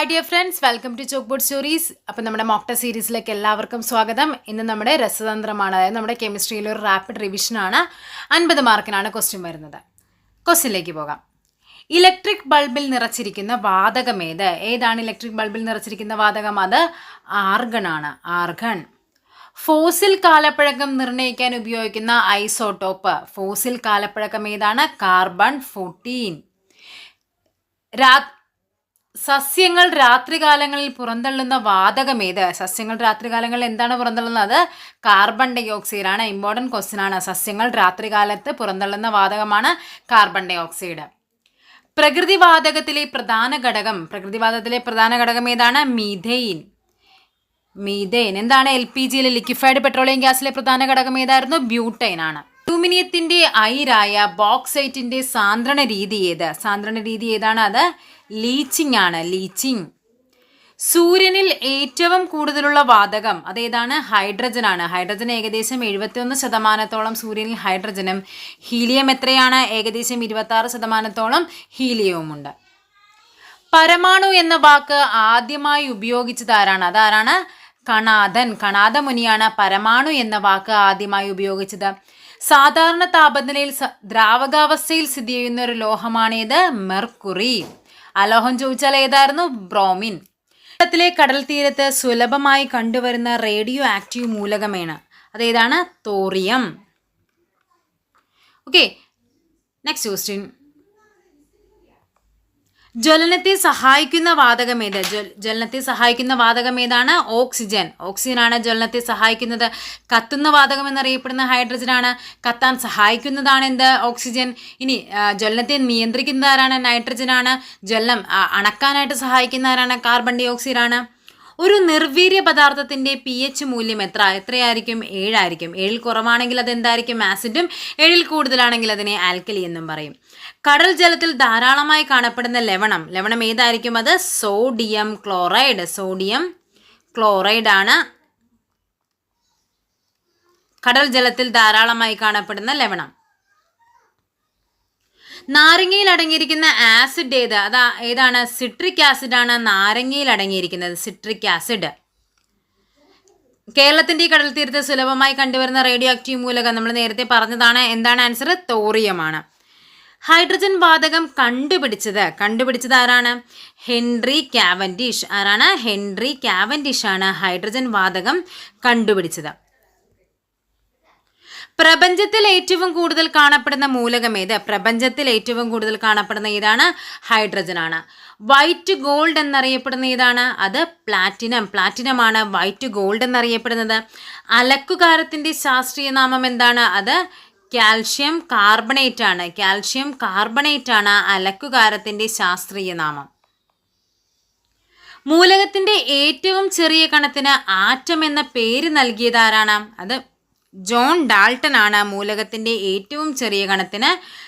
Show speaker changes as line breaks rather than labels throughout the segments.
Hi dear friends welcome to chalk board stories അപ്പം നമ്മുടെ മോക്ട സീരീസിലേക്ക് എല്ലാവർക്കും സ്വാഗതം. ഇന്ന് നമ്മുടെ രസതന്ത്രമാണ്. അതായത് നമ്മുടെ കെമിസ്ട്രിയിൽ ഒരു റാപ്പിഡ് റിവിഷനാണ് അൻപത് മാർക്കിനാണ് ക്വസ്റ്റ്യൻ വരുന്നത്. ക്വസ്റ്റ്യനിലേക്ക് പോകാം. ഇലക്ട്രിക് ബൾബിൽ നിറച്ചിരിക്കുന്ന വാതകം ഏത്? ഏതാണ് ഇലക്ട്രിക് ബൾബിൽ നിറച്ചിരിക്കുന്ന വാതകം? അത് ആർഗൺ ആണ്. ആർഗൺ ഫോസിൽ കാലപ്പഴക്കം നിർണയിക്കാൻ ഉപയോഗിക്കുന്ന ഐസോടോപ്പ് ഫോസിൽ കാലപ്പഴക്കം ഏതാണ്? കാർബൺ ഫോർട്ടീൻ സസ്യങ്ങൾ രാത്രികാലങ്ങളിൽ പുറന്തള്ളുന്ന വാതകം ഏത്? സസ്യങ്ങൾ രാത്രികാലങ്ങളിൽ എന്താണ് പുറന്തള്ളുന്നത്? കാർബൺ ഡൈ ഓക്സൈഡ് ആണ്. ഇമ്പോർട്ടന്റ് ക്വസ്റ്റ്യൻ ആണ്. സസ്യങ്ങൾ രാത്രികാലത്ത് പുറന്തള്ളുന്ന വാതകമാണ് കാർബൺ ഡൈ ഓക്സൈഡ് പ്രകൃതിവാതകത്തിലെ പ്രധാന ഘടകം പ്രകൃതിവാതകത്തിലെ പ്രധാന ഘടകം ഏതാണ്? മീഥെയിൻ മീഥെയിൻ എന്താണ്? എൽ പി ജിയിലെ ലിക്വിഫൈഡ് പെട്രോളിയം ഗ്യാസിലെ പ്രധാന ഘടകം ഏതായിരുന്നു? ബ്യൂട്ടൈൻ ആണ്. അലൂമിനിയത്തിന്റെ അയിരായ ബോക്സൈറ്റിന്റെ സാന്ദ്രണ രീതി ഏത്? സാന്ദ്രണ രീതി ഏതാണ് അത്? ലീച്ചിങ് ആണ് ലീച്ചിങ്. സൂര്യനിൽ ഏറ്റവും കൂടുതലുള്ള വാതകം അതേതാണ് ഹൈഡ്രജൻ ആണ്. ഹൈഡ്രജൻ ഏകദേശം എഴുപത്തിയൊന്ന് ശതമാനത്തോളം സൂര്യനിൽ ഹൈഡ്രജനും ഹീലിയം എത്രയാണ്? ഏകദേശം ഇരുപത്തി ആറ് ശതമാനത്തോളം ഹീലിയവുമുണ്ട്. പരമാണു എന്ന വാക്ക് ആദ്യമായി ഉപയോഗിച്ചത് ആരാണ്? അതാരാണ് കണാദൻ കണാദ മുനിയാണ് പരമാണു എന്ന വാക്ക് ആദ്യമായി ഉപയോഗിച്ചത്. സാധാരണ താപനിലയിൽ ദ്രാവകാവസ്ഥയിൽ സ്ഥിതി ചെയ്യുന്ന ഒരു ലോഹമാണേത് മെർക്കുറി. അലോഹം ചോദിച്ചാൽ ഏതായിരുന്നു? ബ്രോമിൻ. കേരളത്തിലെ കടൽ തീരത്ത് സുലഭമായി കണ്ടുവരുന്ന റേഡിയോ ആക്റ്റീവ് മൂലകമാണ്. അതേതാണ് തോറിയം. ഓക്കെ നെക്സ്റ്റ് ക്വസ്റ്റ്യൻ ജ്വലനത്തെ സഹായിക്കുന്ന വാതകം ഏത്? ജ്വലനത്തെ സഹായിക്കുന്ന വാതകം ഏതാണ്? ഓക്സിജൻ. ഓക്സിജൻ ആണ് ജ്വലനത്തെ സഹായിക്കുന്നത്. കത്തുന്ന വാതകം എന്നറിയപ്പെടുന്ന ഹൈഡ്രജൻ ആണ് കത്താൻ സഹായിക്കുന്നതാണ് എന്ത്? ഓക്സിജൻ. ഇനി ജ്വലനത്തെ നിയന്ത്രിക്കുന്നതാരാണ്? നൈട്രജൻ ആണ് ജ്വലനം അണക്കാനായിട്ട് സഹായിക്കുന്നതാരാണ്? കാർബൺ ഡൈ ആണ് ഒരു നിർവീര്യ പദാർത്ഥത്തിന്റെ പി എച്ച് മൂല്യം എത്ര? എത്രയായിരിക്കും? ഏഴായിരിക്കും. ഏഴിൽ കുറവാണെങ്കിൽ അത് എന്തായിരിക്കും ആസിഡും ഏഴിൽ കൂടുതലാണെങ്കിൽ അതിനെ ആൽക്കലി എന്നും പറയും. കടൽ ജലത്തിൽ ധാരാളമായി കാണപ്പെടുന്ന ലവണം. ലവണം ഏതായിരിക്കും? അത് സോഡിയം ക്ലോറൈഡ് സോഡിയം ക്ലോറൈഡ് ആണ്. കടൽ ജലത്തിൽ ധാരാളമായി കാണപ്പെടുന്ന ലവണം. നാരങ്ങയിൽ അടങ്ങിയിരിക്കുന്ന ആസിഡ് ഏത്? അതാ ഏതാണ്? സിട്രിക് ആണ് നാരങ്ങയിൽ അടങ്ങിയിരിക്കുന്നത് സിട്രിക് ആസിഡ് കേരളത്തിന്റെ കടൽ തീരത്ത് സുലഭമായി കണ്ടുവരുന്ന റേഡിയോ ആക്റ്റീവ് മൂലകം നമ്മൾ നേരത്തെ പറഞ്ഞതാണ്. എന്താണ് ആൻസർ തോറിയമാണ് ഹൈഡ്രജൻ വാതകം കണ്ടുപിടിച്ചത്. കണ്ടുപിടിച്ചത് ആരാണ്? ഹെൻറി കാവൻഡിഷ് ആരാണ്? ഹെൻറി കാവൻഡിഷ് ആണ് ഹൈഡ്രജൻ വാതകം കണ്ടുപിടിച്ചത്. പ്രപഞ്ചത്തിൽ ഏറ്റവും കൂടുതൽ കാണപ്പെടുന്ന മൂലകം ഏത്? പ്രപഞ്ചത്തിൽ ഏറ്റവും കൂടുതൽ കാണപ്പെടുന്ന ഏതാണ്? ഹൈഡ്രജൻ ആണ്. വൈറ്റ് ഗോൾഡ് എന്നറിയപ്പെടുന്ന ഏതാണ്? അത് പ്ലാറ്റിനം. പ്ലാറ്റിനം ആണ് വൈറ്റ് ഗോൾഡ് എന്നറിയപ്പെടുന്നത്. അലക്കുകാരത്തിന്റെ ശാസ്ത്രീയ നാമം എന്താണ്? അത് കാൽഷ്യം കാർബണേറ്റ് ആണ്. കാൽഷ്യം കാർബണേറ്റ് ആണ് അലക്കുകാരത്തിന്റെ ശാസ്ത്രീയ നാമം. മൂലകത്തിന്റെ ഏറ്റവും ചെറിയ കണത്തിന് ആറ്റം എന്ന പേര് നൽകിയതാരാണ് അത് ജോൺ ഡാൾട്ടൺ ആണ് മൂലകത്തിന്റെ ഏറ്റവും ചെറിയ കണത്തിന്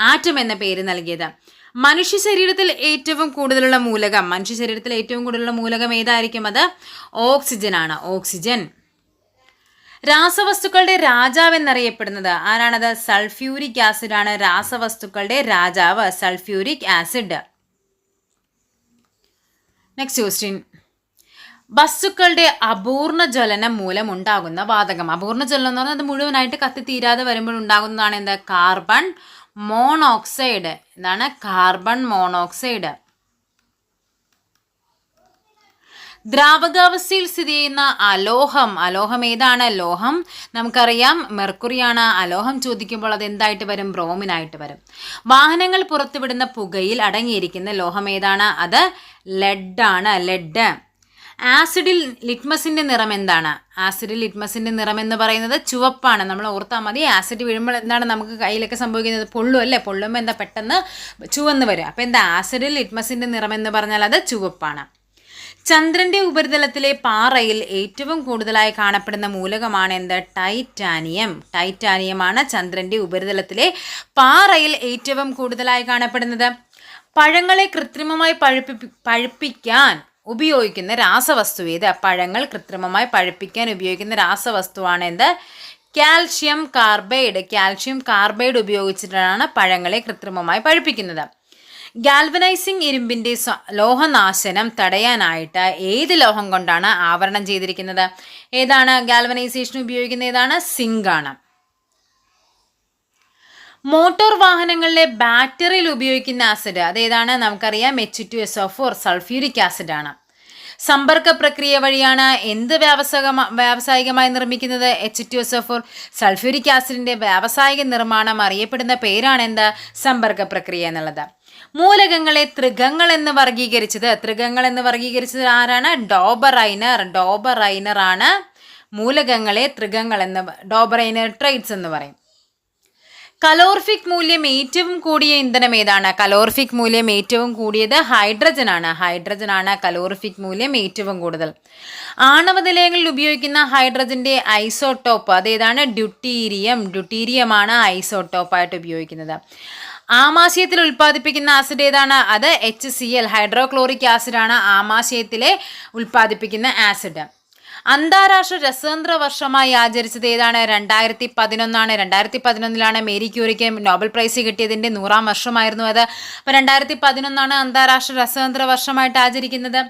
ആറ്റം എന്ന പേര് നൽകിയത്. മനുഷ്യ ശരീരത്തിൽ ഏറ്റവും കൂടുതലുള്ള മൂലകം മനുഷ്യ ശരീരത്തിൽ ഏറ്റവും കൂടുതലുള്ള മൂലകം ഏതായിരിക്കും അത്? ഓക്സിജൻ ആണ്. ഓക്സിജൻ. രാസവസ്തുക്കളുടെ രാജാവ് എന്നറിയപ്പെടുന്നത് ആരാണത്? സൾഫ്യൂരിക് ആസിഡ് ആണ് രാസവസ്തുക്കളുടെ രാജാവ് സൾഫ്യൂരിക് ആസിഡ്. നെക്സ്റ്റ് ക്വസ്റ്റ്യൻ വസ്തുക്കളുടെ അപൂർണ ജ്വലനം മൂലം ഉണ്ടാകുന്ന വാതകം. അപൂർണ ജ്വലനം എന്ന് പറഞ്ഞാൽ അത് മുഴുവനായിട്ട് കത്തി തീരാതെ വരുമ്പോൾ ഉണ്ടാകുന്നതാണ് എന്താ? Carbon monoxide. എന്താണ് കാർബൺ മോണോക്സൈഡ്. ദ്രാവകാവസ്ഥയിൽ സ്ഥിതി ചെയ്യുന്ന അലോഹം. അലോഹം ഏതാണ്? ലോഹം നമുക്കറിയാം. മെർക്കുറിയാണ് അലോഹം ചോദിക്കുമ്പോൾ അത് എന്തായിട്ട് വരും? ബ്രോമിനായിട്ട് വരും. വാഹനങ്ങൾ പുറത്തുവിടുന്ന പുകയിൽ അടങ്ങിയിരിക്കുന്ന ലോഹം ഏതാണ്? അത് ലെഡാണ്. ലെഡ്. ആസിഡിൽ ലിറ്റ്മസിന്റെ നിറം എന്താണ്? ആസിഡിൽ ലിറ്റ്മസിന്റെ നിറം എന്ന് പറയുന്നത് ചുവപ്പാണ്. നമ്മൾ ഓർത്താൽ മതി ആസിഡ് വീഴുമ്പോൾ എന്താണ് നമുക്ക് കയ്യിലൊക്കെ സംഭവിക്കുന്നത്? പൊള്ളും അല്ലേ? പൊള്ളുമ്പോൾ എന്താ പെട്ടെന്ന് ചുവന്ന് വരും അപ്പോൾ എന്താ? ആസിഡിൽ ലിറ്റ്മസിന്റെ നിറം എന്ന് പറഞ്ഞാൽ അത് ചുവപ്പാണ്. ചന്ദ്രന്റെ ഉപരിതലത്തിലെ പാറയിൽ ഏറ്റവും കൂടുതലായി കാണപ്പെടുന്ന മൂലകമാണ് എന്ത്? ടൈറ്റാനിയം. ടൈറ്റാനിയമാണ് ചന്ദ്രന്റെ ഉപരിതലത്തിലെ പാറയിൽ ഏറ്റവും കൂടുതലായി കാണപ്പെടുന്നത്. പഴങ്ങളെ കൃത്രിമമായി പഴുപ്പി പഴുപ്പിക്കാൻ ഉപയോഗിക്കുന്ന രാസവസ്തു ഏത്? പഴങ്ങൾ കൃത്രിമമായി പഴുപ്പിക്കാൻ ഉപയോഗിക്കുന്ന രാസവസ്തുവാണ് എന്ത്? Calcium carbide. കാൽഷ്യം കാർബൈഡ് ഉപയോഗിച്ചിട്ടാണ് പഴങ്ങളെ കൃത്രിമമായി പഴുപ്പിക്കുന്നത്. ഗാൽവനൈസിംഗ് ഇരുമ്പിന്റെ ലോഹനാശനം തടയാനായിട്ട് ഏത് ലോഹം കൊണ്ടാണ് ആവരണം ചെയ്തിരിക്കുന്നത്? ഏതാണ് ഗാൽവനൈസേഷൻ ഉപയോഗിക്കുന്ന ഏതാണ്? സിങ്കാണ്. മോട്ടോർ വാഹനങ്ങളിലെ ബാറ്ററിയിൽ ഉപയോഗിക്കുന്ന ആസിഡ് അതേതാണ് നമുക്കറിയാം? H two S O four sulphuric acid ആണ്. സമ്പർക്ക പ്രക്രിയ വഴിയാണ് എന്ത് വ്യാവസായിക വ്യാവസായികമായി നിർമ്മിക്കുന്നത്? H two S four sulphuric ആസിഡിന്റെ വ്യാവസായിക നിർമ്മാണം അറിയപ്പെടുന്ന പേരാണ് എന്താ? സമ്പർക്ക പ്രക്രിയ എന്നുള്ളത്. മൂലകങ്ങളെ തൃഗങ്ങൾ എന്ന് വർഗീകരിച്ചത് തൃഗങ്ങൾ എന്ന് വർഗീകരിച്ചത് ആരാണ്? ഡോബറൈനർ ഡോബറൈനർ ആണ് മൂലകങ്ങളെ തൃഗങ്ങൾ എന്ന് ഡോബറൈനർ ട്രൈറ്റ്സ് എന്ന് പറയും. കലോർഫിക് മൂല്യം ഏറ്റവും കൂടിയ ഇന്ധനം ഏതാണ്? കലോർഫിക് മൂല്യം ഏറ്റവും കൂടിയത് ഹൈഡ്രജൻ ആണ്. ഹൈഡ്രജൻ ആണ് കലോർഫിക് മൂല്യം ഏറ്റവും കൂടുതൽ. ആണവ നിലയങ്ങളിൽ ഉപയോഗിക്കുന്ന ഹൈഡ്രജന്റെ ഐസോട്ടോപ്പ് അതേതാണ്? ഡ്യൂട്ടീരിയം. ഡ്യൂട്ടീരിയമാണ് ഐസോട്ടോപ്പായിട്ട് ഉപയോഗിക്കുന്നത്. ആമാശയത്തിൽ ഉൽപ്പാദിപ്പിക്കുന്ന ആസിഡ് ഏതാണ്? അത് എച്ച് സി എൽ ഹൈഡ്രോക്ലോറിക് ആസിഡാണ് ആമാശയത്തിലെ ഉൽപ്പാദിപ്പിക്കുന്ന ആസിഡ്. അന്താരാഷ്ട്ര രസതന്ത്ര വർഷമായി ആചരിച്ചത് ഏതാണ്? രണ്ടായിരത്തി പതിനൊന്നാണ് രണ്ടായിരത്തി പതിനൊന്നിലാണ് മേരി ക്യൂറിക്ക് നോബൽ പ്രൈസ് കിട്ടിയതിന്റെ നൂറാം വർഷമായിരുന്നു അത്. അപ്പോൾ രണ്ടായിരത്തി പതിനൊന്നാണ് അന്താരാഷ്ട്ര രസതന്ത്ര വർഷമായിട്ട് ആചരിക്കുന്നത്.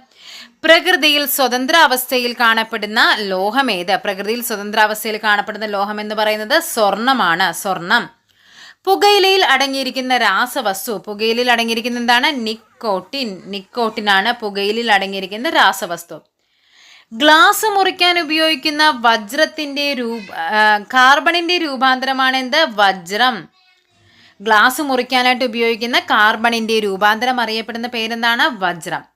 പ്രകൃതിയിൽ സ്വതന്ത്ര അവസ്ഥയിൽ കാണപ്പെടുന്ന ലോഹം ഏത്? പ്രകൃതിയിൽ സ്വതന്ത്ര അവസ്ഥയിൽ കാണപ്പെടുന്ന ലോഹം എന്ന് പറയുന്നത് സ്വർണമാണ്. സ്വർണം. പുകയിലയിൽ അടങ്ങിയിരിക്കുന്ന രാസവസ്തു. പുകയിലയിൽ അടങ്ങിയിരിക്കുന്ന എന്താണ്? നിക്കോട്ടിൻ. നിക്കോട്ടിനാണ് പുകയിലിൽ അടങ്ങിയിരിക്കുന്ന രാസവസ്തു. ഗ്ലാസ് മുറിക്കാൻ ഉപയോഗിക്കുന്ന വജ്രത്തിന്റെ രൂപ കാർബണിന്റെ രൂപാന്തരമാണ് എന്ത്? വജ്രം. ഗ്ലാസ് മുറിക്കാനായിട്ട് ഉപയോഗിക്കുന്ന കാർബണിന്റെ രൂപാന്തരം അറിയപ്പെടുന്ന പേരെന്താണ്? വജ്രം.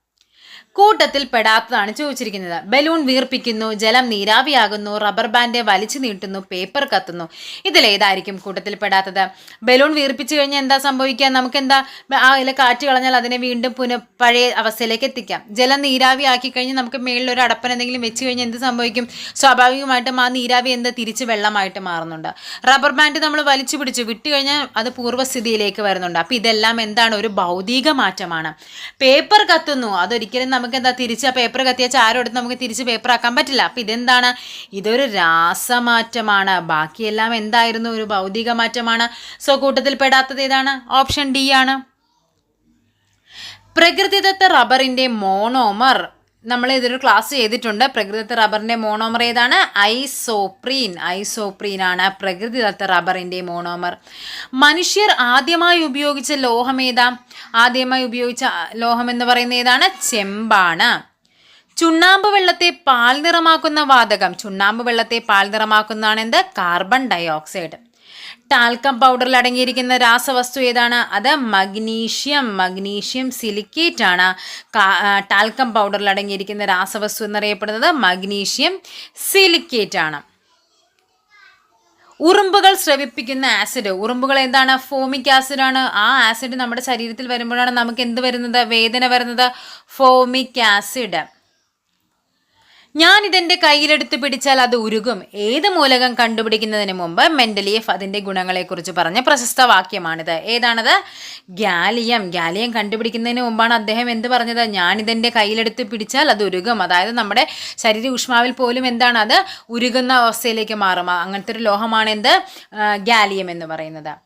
കൂട്ടത്തിൽ പെടാത്തതാണ് ചോദിച്ചിരിക്കുന്നത്. ബലൂൺ വീർപ്പിക്കുന്നു ജലം നീരാവിയാകുന്നു റബ്ബർ ബാൻഡ് വലിച്ചു നീട്ടുന്നു പേപ്പർ കത്തുന്നു. ഇതിലേതായിരിക്കും കൂട്ടത്തിൽ പെടാത്തത് ബലൂൺ വീർപ്പിച്ചു കഴിഞ്ഞാൽ എന്താ സംഭവിക്കുക? നമുക്ക് എന്താ ആ ഇല കാറ്റ് കളഞ്ഞാൽ അതിനെ വീണ്ടും പുന പഴയ അവസ്ഥയിലേക്ക് എത്തിക്കാം. ജലം നീരാവി ആക്കി കഴിഞ്ഞാൽ നമുക്ക് മേളിൽ ഒരു അടപ്പൻ എന്തെങ്കിലും വെച്ച് കഴിഞ്ഞാൽ എന്ത് സംഭവിക്കും? സ്വാഭാവികമായിട്ടും ആ നീരാവി എന്ത്? തിരിച്ച് വെള്ളമായിട്ട് മാറുന്നുണ്ട്. റബ്ബർ ബാൻഡ് നമ്മൾ വലിച്ചു പിടിച്ചു. വിട്ട് കഴിഞ്ഞാൽ അത് പൂർവസ്ഥിതിയിലേക്ക് വരുന്നുണ്ട്. അപ്പോൾ ഇതെല്ലാം എന്താണ്? ഒരു ഭൗതിക മാറ്റമാണ്. പേപ്പർ കത്തുന്നു. അതൊരിക്കലും നമുക്ക് എന്താ തിരിച്ച് പേപ്പർ കത്തിയ ചാരം എടുത്ത് നമുക്ക് തിരിച്ച് പേപ്പർ ആക്കാൻ പറ്റില്ല. അപ്പം ഇതെന്താണ്? ഇതൊരു രാസമാറ്റമാണ്. ബാക്കിയെല്ലാം എന്തായിരുന്നു? ഒരു ഭൗതിക മാറ്റമാണ്. സോ കൂട്ടത്തിൽ പെടാത്തത് ഏതാണ്? ഓപ്ഷൻ ഡി ആണ്. പ്രകൃതിദത്ത റബ്ബറിന്റെ മോണോമർ നമ്മൾ ഇതൊരു ക്ലാസ് ചെയ്തിട്ടുണ്ട്? പ്രകൃതിദത്ത റബ്ബറിന്റെ മോണോമർ ഏതാണ്? ഐസോപ്രീൻ. ഐസോപ്രീൻ ആണ് പ്രകൃതിദത്ത റബ്ബറിന്റെ മോണോമർ മനുഷ്യർ ആദ്യമായി ഉപയോഗിച്ച ലോഹം ഏതാ? ആദ്യമായി ഉപയോഗിച്ച ലോഹം എന്ന് പറയുന്ന ഏതാണ്? ചെമ്പാണ്. ചുണ്ണാമ്പ് വെള്ളത്തെ പാൽ നിറമാക്കുന്ന വാതകം. ചുണ്ണാമ്പ് വെള്ളത്തെ പാൽ നിറമാക്കുന്നതാണ് എന്ത്? Carbon dioxide. ടാൽക്കം പൗഡറിൽ അടങ്ങിയിരിക്കുന്ന രാസവസ്തു ഏതാണ്? അത് മഗ്നീഷ്യം. മഗ്നീഷ്യം സിലിക്കേറ്റ് ആണ്. ടാൽക്കം പൗഡറിൽ അടങ്ങിയിരിക്കുന്ന രാസവസ്തു എന്നറിയപ്പെടുന്നത് മഗ്നീഷ്യം സിലിക്കേറ്റ് ആണ്. ഉറുമ്പുകൾ സ്രവിപ്പിക്കുന്ന ആസിഡ് ഉറുമ്പുകൾ എന്താണ്? ഫോമിക് ആസിഡ് ആണ്. ആ ആസിഡ് നമ്മുടെ ശരീരത്തിൽ വരുമ്പോഴാണ് നമുക്ക് എന്ത് വരുന്നത്? വേദന വരുന്നത്? ഫോമിക് ആസിഡ് ഞാൻ ഇതെന്റെ കയ്യിലെടുത്ത് പിടിച്ചാൽ അത് ഉരുകും. ഏത് മൂലകം കണ്ടുപിടിക്കുന്നതിന് മുമ്പ് മെന്റലിയഫ് അതിന്റെ ഗുണങ്ങളെക്കുറിച്ച് പറഞ്ഞ പ്രശസ്ത വാക്യമാണിത്. ഏതാണത്? ഗാലിയം. ഗാലിയം കണ്ടുപിടിക്കുന്നതിന് മുമ്പാണ് അദ്ദേഹം എന്ത് പറഞ്ഞത്? ഞാൻ ഇതെന്റെ കയ്യിലെടുത്ത് പിടിച്ചാൽ അത് ഉരുകും. അതായത് നമ്മുടെ ശരീര ഊഷ്മാവിൽ പോലും എന്താണ് അത്? ഉരുകുന്ന അവസ്ഥയിലേക്ക് മാറും. അങ്ങനത്തെ ഒരു ലോഹമാണ് എന്ത്? ഗാലിയം എന്ന് പറയുന്നത്.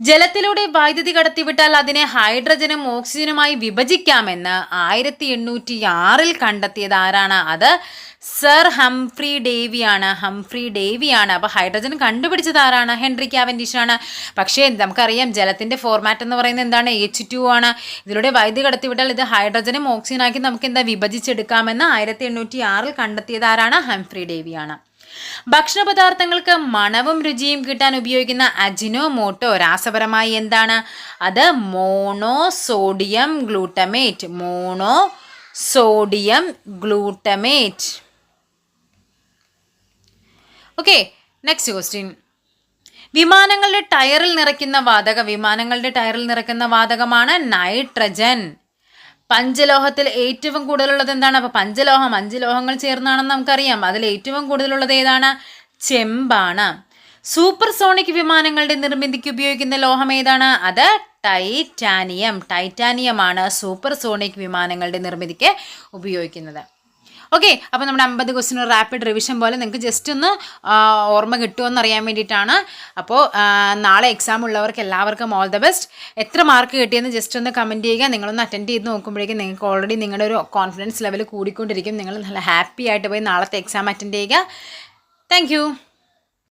ജലത്തിലൂടെ വൈദ്യുതി കടത്തിവിട്ടാൽ അതിനെ ഹൈഡ്രജനും ഓക്സിജനുമായി വിഭജിക്കാമെന്ന് ആയിരത്തി എണ്ണൂറ്റി ആറിൽ കണ്ടെത്തിയത് ആരാണ്? അത് സർ ഹംഫ്രി ഡേവിയാണ്. ഹംഫ്രി ഡേവിയാണ്. അപ്പോൾ ഹൈഡ്രജൻ കണ്ടുപിടിച്ചത് ആരാണ്? ഹെൻറി ക്യാവൻഡിഷാണ്. പക്ഷേ നമുക്കറിയാം ജലത്തിന്റെ ഫോർമാറ്റ് എന്ന് പറയുന്നത് എന്താണ്? എച്ച് ടു ആണ്. ഇതിലൂടെ വൈദ്യുതി കടത്തിവിട്ടാൽ ഇത് ഹൈഡ്രജനും ഓക്സിജനാക്കി നമുക്ക് എന്താ വിഭജിച്ചെടുക്കാമെന്ന് ആയിരത്തി എണ്ണൂറ്റി ആറിൽ കണ്ടെത്തിയത് ആരാണ്? ഹംഫ്രി ഡേവിയാണ്. ഭക്ഷണപദാർത്ഥങ്ങൾക്ക് മണവും രുചിയും കിട്ടാൻ ഉപയോഗിക്കുന്ന അജിനോമോട്ടോ രാസപരമായി എന്താണ്? അത് monosodium glutamate. Monosodium glutamate. Okay next question വിമാനങ്ങളുടെ ടയറിൽ നിറയ്ക്കുന്ന വാതക വിമാനങ്ങളുടെ ടയറിൽ നിറയ്ക്കുന്ന വാതകമാണ് നൈട്രജൻ. പഞ്ചലോഹത്തിൽ ഏറ്റവും കൂടുതലുള്ളത് എന്താണ്? അപ്പോൾ പഞ്ചലോഹം അഞ്ച് ലോഹങ്ങൾ ചേർന്നാണെന്ന് നമുക്കറിയാം. അതിൽ ഏറ്റവും കൂടുതലുള്ളത് ഏതാണ്? ചെമ്പാണ്. സൂപ്പർ സോണിക് വിമാനങ്ങളുടെ നിർമ്മിതിക്ക് ഉപയോഗിക്കുന്ന ലോഹം ഏതാണ്? അത് ടൈറ്റാനിയം. ടൈറ്റാനിയമാണ് സൂപ്പർ സോണിക് വിമാനങ്ങളുടെ നിർമ്മിതിക്ക് ഉപയോഗിക്കുന്നത്. ഓക്കെ അപ്പോൾ നമ്മുടെ അമ്പത് ക്വസ്റ്റിന് റാപ്പിഡ് റിവിഷൻ പോലെ നിങ്ങൾക്ക് ജസ്റ്റ് ഒന്ന് ഓർമ്മ കിട്ടുമെന്ന് അറിയാൻ വേണ്ടിയിട്ടാണ്. അപ്പോൾ നാളെ എക്സാം ഉള്ളവർക്ക് എല്ലാവർക്കും ഓൾ ദ ബെസ്റ്റ് എത്ര മാർക്ക് കിട്ടിയെന്ന് ജസ്റ്റ് ഒന്ന് കമന്റ് ചെയ്യുക. നിങ്ങളൊന്ന് അറ്റൻഡ് ചെയ്ത് നോക്കുമ്പോഴേക്കും നിങ്ങൾക്ക് ഓൾറെഡി നിങ്ങളുടെ ഒരു കോൺഫിഡൻസ് ലെവൽ കൂടിക്കൊണ്ടിരിക്കും. നിങ്ങൾ നല്ല ഹാപ്പി ആയിട്ട് പോയി നാളത്തെ എക്സാം അറ്റൻഡ് ചെയ്യുക. താങ്ക്